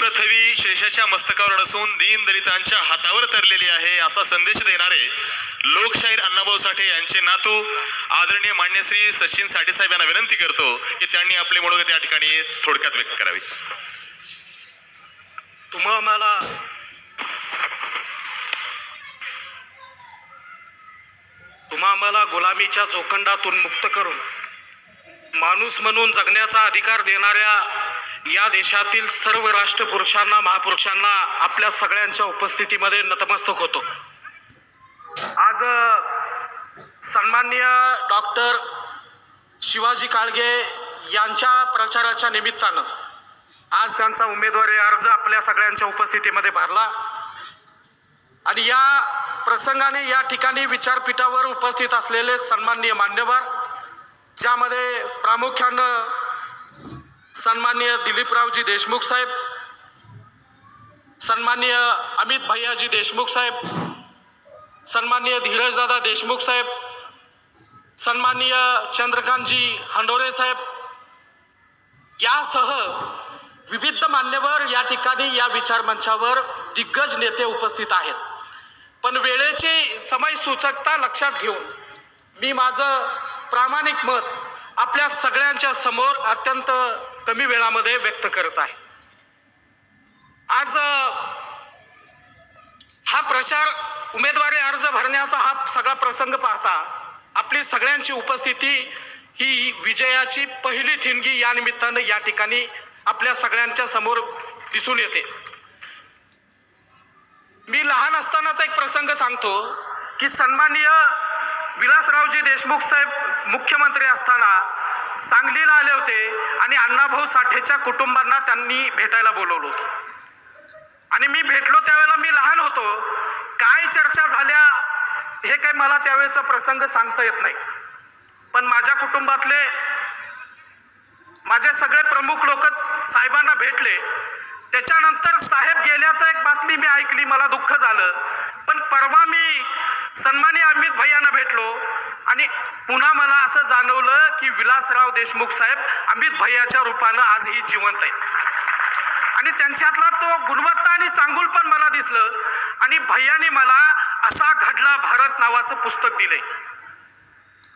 पृथ्वी शेषाच्या मस्तकावर नसून दीन दलितांच्या हातावर तरलेली आहे असा संदेश देणारे लोकशाहीर अण्णाभाऊ साठे यांचे नातू आदरणीय मान्य श्री सचिन साठे साहेब यांना विनंती करतो की त्यांनी आपले मनोगत या ठिकाणी थोडक्यात व्यक्त करावी. तुम्हा आम्हाला तुम्हा आम्हाला गुलामीच्या जोखंडातून मुक्त करून माणूस म्हणून जगण्याचा अधिकार देणाऱ्या या देशातील सर्व राष्ट्रपुरुषांना महापुरुषांना आपल्या सगळ्यांच्या उपस्थितीमध्ये नतमस्तक होतो. आज सन्माननीय डॉक्टर शिवाजी काळगे यांच्या प्रचाराच्या निमित्तानं आज त्यांचा उमेदवारी अर्ज आपल्या सगळ्यांच्या उपस्थितीमध्ये भरला. आणि या प्रसंगाने या ठिकाणी विचारपीठावर उपस्थित असलेले सन्माननीय मान्यवर ज्यामध्ये प्रामुख्यानं सन्माननीय दिलीपरावजी देशमुख साहेब सन्माननीय अमित भैयाजी देशमुख साहेब सन्माननीय धीरजदादा देशमुख साहेब सन्माननीय चंद्रकांतजी हंडोरे साहेब यासह विविध मान्यवर या ठिकाणी या विचारमंचावर दिग्गज नेते उपस्थित आहेत. पण वेळेची समय सूचकता लक्षात घेऊन मी माझं प्रामाणिक मत आपल्या सगळ्यांच्या समोर अत्यंत कमी वेळामध्ये व्यक्त करत आहे. आज हा प्रचार उमेदवारी अर्ज भरण्याचा हा सगळा प्रसंग पाहता आपली सगळ्यांची उपस्थिती ही विजयाची पहिली ठिणगी या निमित्तानं या ठिकाणी आपल्या सगळ्यांच्या समोर दिसून येते. मी लहान असतानाचा एक प्रसंग सांगतो की सन्माननीय विलासरावजी देशमुख साहेब मुख्यमंत्री असताना सांगलीला आले होते आणि अण्णाभाऊ साठेच्या कुटुंबांना त्यांनी भेटायला बोलवलं होतं. आणि मी भेटलो त्यावेळेला मी लहान होतो. काय चर्चा झाल्या हे काही मला त्यावेळेचा प्रसंग सांगता येत नाही. पण माझ्या कुटुंबातले माझे सगळे प्रमुख लोक साहेबांना भेटले. त्याच्यानंतर साहेब गेल्याचं एक बातमी मी ऐकली मला दुःख झालं. पण परवा मी सन्मानी अमित भैयांना भेटलो. आणि पुन्हा मला असं जाणवलं की विलासराव देशमुख साहेब अमित भैयाच्या रूपानं आजही जिवंत आहेत. आणि त्यांच्यातला तो गुणवत्ता आणि चांगुल पण मला दिसलं. आणि भैयाने मला असा घडला भारत नावाचं पुस्तक दिलंय.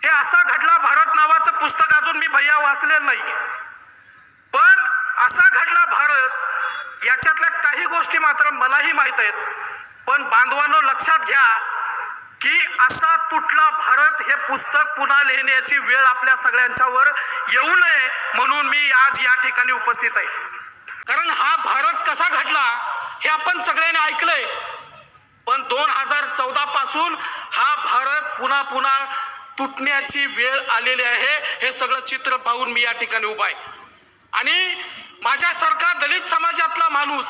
हे असा घडला भारत नावाचं पुस्तक अजून मी भैया वाचलेलं नाही पण असा घडला भारत याच्यातल्या काही गोष्टी मात्र मलाही माहीत आहेत. पण बांधवांनो लक्षात घ्या की असा तुटला भारत हे पुस्तक पुन्हा लिहिण्याची वेळ आपल्या सगळ्यांच्यावर येऊ नये म्हणून मी आज या ठिकाणी उपस्थित आहे. कारण हा भारत कसा घडला हे आपण सगळ्यांनी ऐकलंय. पण दोन हजार चौदा पासून हा भारत पुन्हा पुन्हा तुटण्याची वेळ आलेली आहे हे सगळं चित्र पाहून मी या ठिकाणी उभा आहे. आणि माझ्यासारखा दलित समाजातला माणूस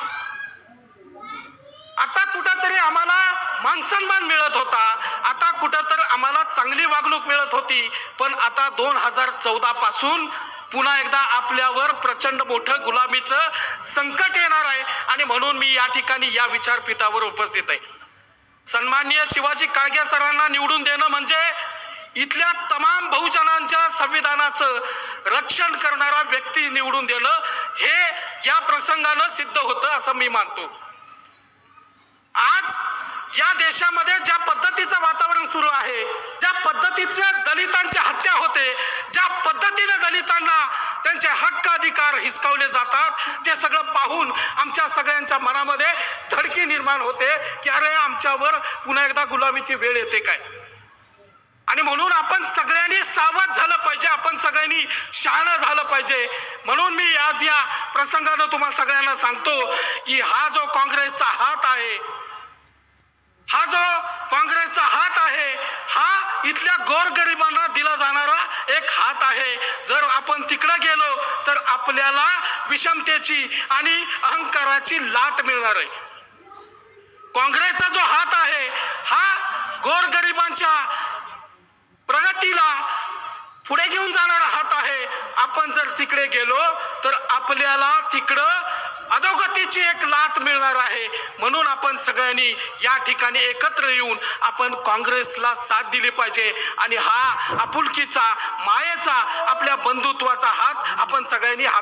आता कुठंतरी आम्हाला मानसन्मान मिळत होता. आता कुठं तर आम्हाला चांगली वागणूक मिळत होती. पण आता दोन हजार चौदा पासून पुन्हा एकदा आपल्यावर प्रचंड मोठं गुलामीचं संकट येणार आहे. आणि म्हणून मी या ठिकाणी या विचारपीठावर उपस्थित आहे. सन्माननीय शिवाजी काळगे सरांना निवडून देणं म्हणजे इथल्या तमाम बहुजनांच्या संविधानाचं रक्षण करणारा व्यक्ती निवडून देणं हे या प्रसंगानं सिद्ध होतं असं मी मानतो. आज या देशामध्ये ज्या पद्धतीचं वातावरण सुरू आहे ज्या पद्धतीचं दलितांची हत्या होते ज्या पद्धतीने दलितांना त्यांचे हक्क अधिकार हिसकावले जातात ते सगळं पाहून आमच्या सगळ्यांच्या मनामध्ये धडकी निर्माण होते की अरे आमच्यावर पुन्हा एकदा गुलामीची वेळ येते काय? आणि म्हणून आपण सगळ्यांनी सावध झालं पाहिजे आपण सगळ्यांनी शहाणं झालं पाहिजे. म्हणून मी आज या प्रसंगानं तुम्हाला सगळ्यांना सांगतो की हा जो काँग्रेसचा हात आहे हा जो काँग्रेसचा हात आहे हा इथल्या गोरगरिबांना दिला जाणारा एक हात आहे. जर आपण तिकडे गेलो तर आपल्याला विषमतेची आणि अहंकाराची लाट मिळणार आहे. काँग्रेसचा जो हात आहे हा गोरगरिबांच्या प्रगतीला पुढे घेऊन जाणारा हात आहे. आपण जर तिकडे गेलो तर आपल्याला तिकडं अधोगतीची एक लाट मिळणार आहे. म्हणून आपण सगळ्यांनी या ठिकाणी एकत्र येऊन आपण काँग्रेसला साथ दिली पाहिजे. आणि हा आपुलकीचा मायेचा आपल्या बंधुत्वाचा हात आपण सगळ्यांनी हाता